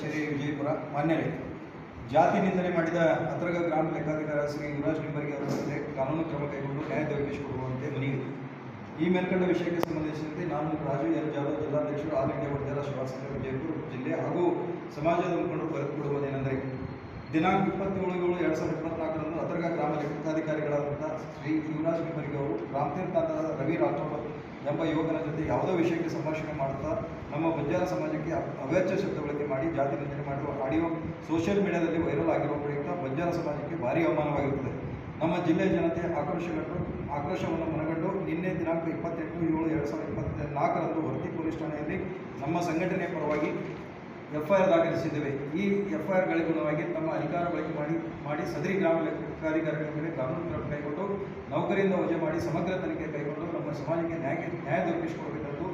ಕಚೇರಿ ವಿಜಯಪುರ ಮಾನ್ಯರೇ ಜಾತಿ ನಿಂದನೆ ಮಾಡಿದ ಅತ್ರಗ ಗ್ರಾಮ ಲೆಕ್ಕಾಧಿಕಾರ ಶ್ರೀ ಯುವರಾಜ್ ನಿಂಬರ್ಗಿ ಅವರ ಮೇಲೆ ಕಾನೂನು ಕ್ರಮ ಕೈಗೊಂಡು ನ್ಯಾಯ ದೊರಕಿಸಿಕೊಡುವಂತೆ ಮನವಿ ಈ ಮೇಲ್ಕಂಡ ವಿಷಯಕ್ಕೆ ಸಂಬಂಧಿಸಿದಂತೆ ನಾನು ರಾಜು ಎಲ್ ಜಾಧವ್, ಜಿಲ್ಲಾಧ್ಯಕ್ಷರು ಆಲ್ ಇಂಡಿಯಾ ಸೇವಾ ವಿಜಯಪುರ ಜಿಲ್ಲೆ ಹಾಗೂ ಸಮಾಜದ ಮುಖಂಡರು ಬರೆದುಕೊಡುವುದೇನೆಂದರೆ ದಿನಾಂಕ ಇಪ್ಪತ್ತೇಳು ಏಳು ಎರಡು ಸಾವಿರದ ಇಪ್ಪತ್ನಾಲ್ಕರಂದು ಅತರ್ಗ ಗ್ರಾಮ ಲೆಕ್ಕಾಧಿಕಾರಿಗಳಾದಂಥ ಶ್ರೀ ಯುವರಾಜ್ ನಿಂಬರ್ಗಿ ಅವರು ರಾಮತೀರ್ಥಾದ ರವಿ ರಾಠೋಡ್ ಎಂಬ ಯುವಕನ ಜೊತೆ ಯಾವುದೋ ವಿಷಯಕ್ಕೆ ಸಂಭಾಷಣೆ ಮಾಡುತ್ತಾ, ನಮ್ಮ ಬಂಜಾರ ಸಮಾಜಕ್ಕೆ ಅ- ಅವ್ಯಾಚ್ಯ ಶಬ್ದ ಬಳಕೆ ಮಾಡಿ, ಜಾತಿ ನಿಂದನೆ ಮಾಡುವ ಆಡಿಯೋ ಸೋಷಿಯಲ್ ಮೀಡಿಯಾದಲ್ಲಿ ವೈರಲ್ ಆಗಿರುವ ಪ್ರಯುಕ್ತ ಬಂಜಾರ ಸಮಾಜಕ್ಕೆ ಭಾರಿ ಅವಮಾನವಾಗಿರುತ್ತದೆ. ನಮ್ಮ ಜಿಲ್ಲೆಯ ಜನತೆ ಆಕ್ರೋಶಗೊಂಡು, ಆಕ್ರೋಶವನ್ನು ಮನಗಂಡು ನಿನ್ನೆ ದಿನಾಂಕ ಇಪ್ಪತ್ತೆಂಟು ಏಳು ಎರಡು ಸಾವಿರದ ಇಪ್ಪತ್ತ ನಾಲ್ಕರಂದು ಹೊರತಿ ಪೊಲೀಸ್ ಠಾಣೆಯಲ್ಲಿ ನಮ್ಮ ಸಂಘಟನೆ ಪರವಾಗಿ ಎಫ್ಐಆರ್ ದಾಖಲಿಸಿದ್ದೇವೆ. ಈ ಎಫ್ಐಆರ್ಗಳಿಗುಣವಾಗಿ ತಮ್ಮ ಅಧಿಕಾರ ಬಳಕೆ ಮಾಡಿ ಮಾಡಿ ಸದರಿ ಗ್ರಾಮ ಲೆಕ್ಕಾಧಿಕಾರಿಗಳ ಮೇಲೆ ಕಾನೂನು ಕ್ರಮ ಕೈಗೊಂಡು, ನೌಕರಿಯಿಂದ ವಜೆ ಮಾಡಿ ಸಮಗ್ರ ತನಿಖೆ ಕೈಗೊಂಡು ನಮ್ಮ ಸಮಾಜಕ್ಕೆ ನ್ಯಾಯ ನ್ಯಾಯ ದೊರಕಿಸಿಕೊಡಬೇಕಾದ್ದು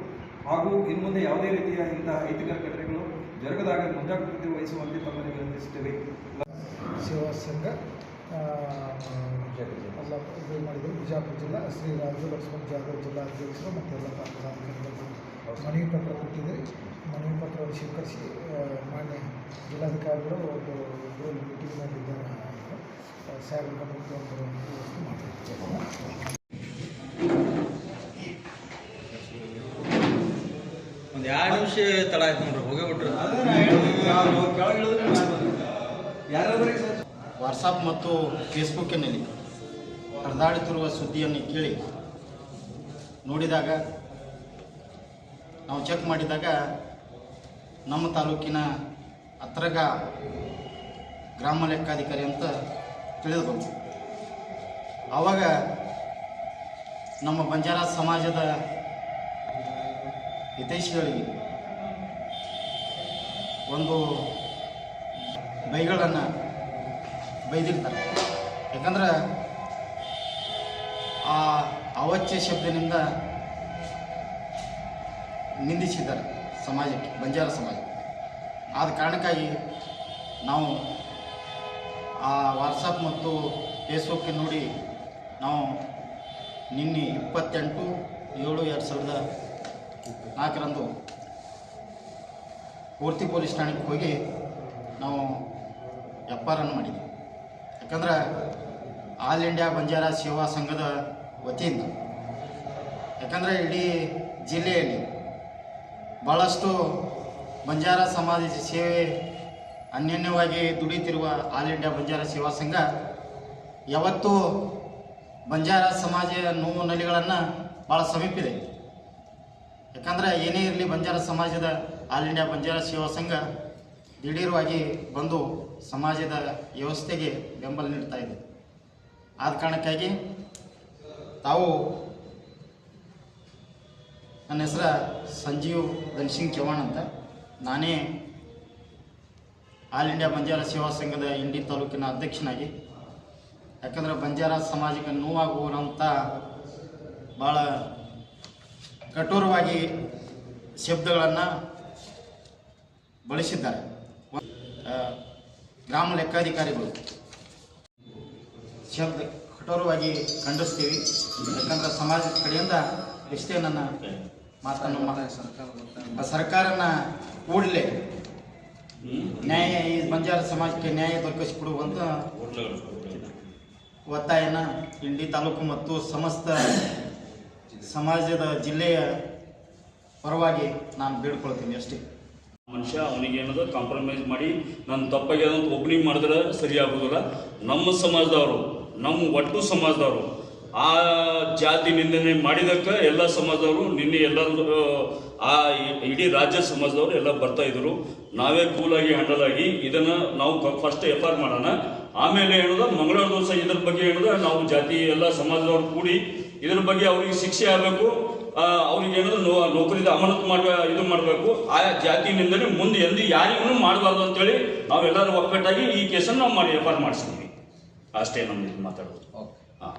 ಹಾಗೂ ಇನ್ನು ಮುಂದೆ ಯಾವುದೇ ರೀತಿಯ ಇಂತಹ ಅಹಿತಕರ ಘಟನೆಗಳು ಜರುಗದಾಗ ಮುಂಜಾಗ್ರತೆ ವಹಿಸುವಂತೆ ತಮ್ಮಲ್ಲಿ ವಿನಂತಿಸುತ್ತೇವೆ. ಸೇವಾ ಸಂಘ ಎಲ್ಲ ಇದು ಮಾಡಿದರು ಬಿಜಾಪುರ ಜಿಲ್ಲಾ, ಶ್ರೀ ರಾಜು ಲಕ್ಷ್ಮಣ್ ಜಾಧವ್ ಜಿಲ್ಲಾಧ್ಯಕ್ಷರು ಮತ್ತು ಎಲ್ಲ ಮನವಿ ಪತ್ರ ಕೊಟ್ಟಿದ್ದೀರಿ. ಮನವಿ ಪತ್ರವನ್ನು ಸ್ವೀಕರಿಸಿ ಮಾನ್ಯ ಜಿಲ್ಲಾಧಿಕಾರಿಗಳು ಒಂದು ಮೀಟಿಂಗ್ನಲ್ಲಿದ್ದಾರೆ ಸಾಹೇಬರ ಗಮನಕ್ಕೆ ಒಂದು ವ್ಯವಸ್ಥೆ ಎರಡು ನಿಮಿಷ ತಡ ಆಯ್ತು ನೋಡ್ರಿ, ಹೋಗಿ ಬಿಟ್ರಿ. ವಾಟ್ಸಪ್ ಮತ್ತು ಫೇಸ್ಬುಕ್ಕಿನಲ್ಲಿ ಹರಿದಾಡುತ್ತಿರುವ ಸುದ್ದಿಯನ್ನು ಕೇಳಿ. ನೋಡಿದಾಗ, ನಾವು ಚೆಕ್ ಮಾಡಿದಾಗ ನಮ್ಮ ತಾಲೂಕಿನ ಹತ್ರಗ ಗ್ರಾಮ ಲೆಕ್ಕಾಧಿಕಾರಿ ಅಂತ ತಿಳಿದು ಬಂತು ಆವಾಗ ನಮ್ಮ ಬಂಜಾರ ಸಮಾಜದ ಹಿತೈಷಿಗಳಿಗೆ ಒಂದು ಬೈಗಳನ್ನು ಬೈದಿರ್ತಾರೆ. ಯಾಕಂದ್ರೆ ಆ ಅವಚ್ಯ ಶಬ್ದದಿಂದ ನಿಂದಿಸಿದ್ದಾರೆ ಸಮಾಜಕ್ಕೆ, ಬಂಜಾರ ಸಮಾಜ ಆದ ಕಾರಣಕ್ಕಾಗಿ ನಾವು ಆ ವಾಟ್ಸಪ್ ಮತ್ತು ಫೇಸ್ಬುಕ್ ನೋಡಿ ನಾವು ನಿನ್ನೆ ಇಪ್ಪತ್ತೆಂಟು ಏಳು ಎರಡು ಸಾವಿರದ ನಾಲ್ಕರಂದು ಪೂರ್ತಿ ಪೊಲೀಸ್ ಠಾಣೆಗೆ ಹೋಗಿ ನಾವು ಎಫ್ ಆರ್ ಅನ್ನು ಮಾಡಿದ್ವಿ. ಯಾಕಂದ್ರೆ ಆಲ್ ಇಂಡಿಯಾ ಬಂಜಾರ ಸೇವಾ ಸಂಘದ ವತಿಯಿಂದ, ಯಾಕಂದರೆ ಇಡೀ ಜಿಲ್ಲೆಯಲ್ಲಿ ಭಾಳಷ್ಟು ಬಂಜಾರ ಸಮಾಜ ಸೇವೆ ಅನ್ಯೋನ್ಯವಾಗಿ ದುಡಿತಿರುವ ಆಲ್ ಇಂಡಿಯಾ ಬಂಜಾರ ಸೇವಾ ಸಂಘ ಯಾವತ್ತೂ ಬಂಜಾರ ಸಮಾಜ ನೋವು ನಲಿಗಳನ್ನು ಭಾಳ ಸಮೀಪಿದೆ ಯಾಕಂದರೆ ಏನೇ ಇರಲಿ ಬಂಜಾರ ಸಮಾಜದ ಆಲ್ ಇಂಡಿಯಾ ಬಂಜಾರ ಸೇವಾ ಸಂಘ ದಿಢೀರವಾಗಿ ಬಂದು ಸಮಾಜದ ವ್ಯವಸ್ಥೆಗೆ ಬೆಂಬಲ ನೀಡ್ತಾ ಇದೆ. ಆದ ಕಾರಣಕ್ಕಾಗಿ ತಾವು ನನ್ನ ಹೆಸರು ಸಂಜೀವ್ ಧನ್ಸಿಂಗ್ ಚೌಹಾಣ್ ಅಂತ. ನಾನೇ ಆಲ್ ಇಂಡಿಯಾ ಬಂಜಾರ ಸೇವಾ ಸಂಘದ ಇಂಡಿ ತಾಲೂಕಿನ ಅಧ್ಯಕ್ಷನಾಗಿ. ಯಾಕಂದ್ರೆ ಬಂಜಾರ ಸಮಾಜಕ್ಕೆ ನೋವಾಗುವಂಥ ಭಾಳ ಕಠೋರವಾಗಿ ಶಬ್ದಗಳನ್ನು ಬಳಸಿದ್ದಾರೆ. ಗ್ರಾಮ ಲೆಕ್ಕಾಧಿಕಾರಿಗಳು. ಶಬ್ದ ಕಠೋರವಾಗಿ ಖಂಡಿಸ್ತೀವಿ. ಯಾಕಂದ್ರೆ ಸಮಾಜದ ಕಡೆಯಿಂದ ಇಷ್ಟೇ ನನ್ನ ಮಾತನ್ನು ಸರ್ಕಾರ ಸರ್ಕಾರನ ಕೂಡಲೇ ನ್ಯಾಯ ಈ ಬಂಜಾರ ಸಮಾಜಕ್ಕೆ ನ್ಯಾಯ ದೊರಕಿಸಿಕೊಡುವಂತ ಒತ್ತಾಯನ ಇಂಡಿ ತಾಲೂಕು ಮತ್ತು ಸಮಸ್ತ ಸಮಾಜದ ಜಿಲ್ಲೆಯ ಪರವಾಗಿ ನಾನು ಬೇಡ್ಕೊಳ್ತೀನಿ ಅಷ್ಟೇ. ಮನುಷ್ಯ ಅವನಿಗೆ ಏನದ ಕಾಂಪ್ರಮೈಸ್ ಮಾಡಿ, ನನ್ನ ತಪ್ಪಾಗಿ ಅದಂತ ಒಬ್ಬನಿಗೆ ಮಾಡಿದ್ರೆ ಸರಿ ಆಗೋದಿಲ್ಲ. ನಮ್ಮ ಸಮಾಜದವರು, ನಮ್ಮ ಒಟ್ಟು ಸಮಾಜದವರು, ಆ ಜಾತಿ ನಿಂದನೆ ಮಾಡಿದಕ್ಕೆ ಎಲ್ಲ ಸಮಾಜದವರು, ನಿನ್ನೆ ಎಲ್ಲರೂ, ಆ ಇಡೀ ರಾಜ್ಯ ಸಮಾಜದವರು ಎಲ್ಲ ಬರ್ತಾ ಇದ್ರು. ನಾವೇ ಕೂಲಾಗಿ ಹ್ಯಾಂಡಲ್ ಆಗಿ, ಇದನ್ನ ನಾವು ಫಸ್ಟ್ ಎಫ್ ಮಾಡೋಣ. ಆಮೇಲೆ ಏನದ, ಮಂಗಳವಾರ ದಿವಸ ಇದ್ರ ಬಗ್ಗೆ ಏನದ, ನಾವು ಜಾತಿ, ಎಲ್ಲ ಸಮಾಜದವ್ರು ಕೂಡಿ ಇದ್ರ ಬಗ್ಗೆ ಅವ್ರಿಗೆ ಶಿಕ್ಷೆ ಆಗಬೇಕು ಅವ್ರಿಗೆ ಏನಾದ್ರು ನೋ ನೌಕರಿದ ಅಮಾನತು ಮಾಡುವ ಇದು ಮಾಡಬೇಕು. ಆ ಜಾತಿಯಿಂದಲೇ ಮುಂದೆ ಎಂದು ಯಾರಿಗೂ ಮಾಡಬಾರ್ದು ಅಂತೇಳಿ ನಾವೆಲ್ಲರೂ ಒಕ್ಕಟ್ಟಾಗಿ ಈ ಕೇಸನ್ನು ನಾವು ಮಾಡಿ ಎಫ್ ಆರ್ ಮಾಡಿಸಿದ್ವಿ ಅಷ್ಟೇ ನಮ್ಮ ಮಾತಾಡೋದು. ಹಾಂ.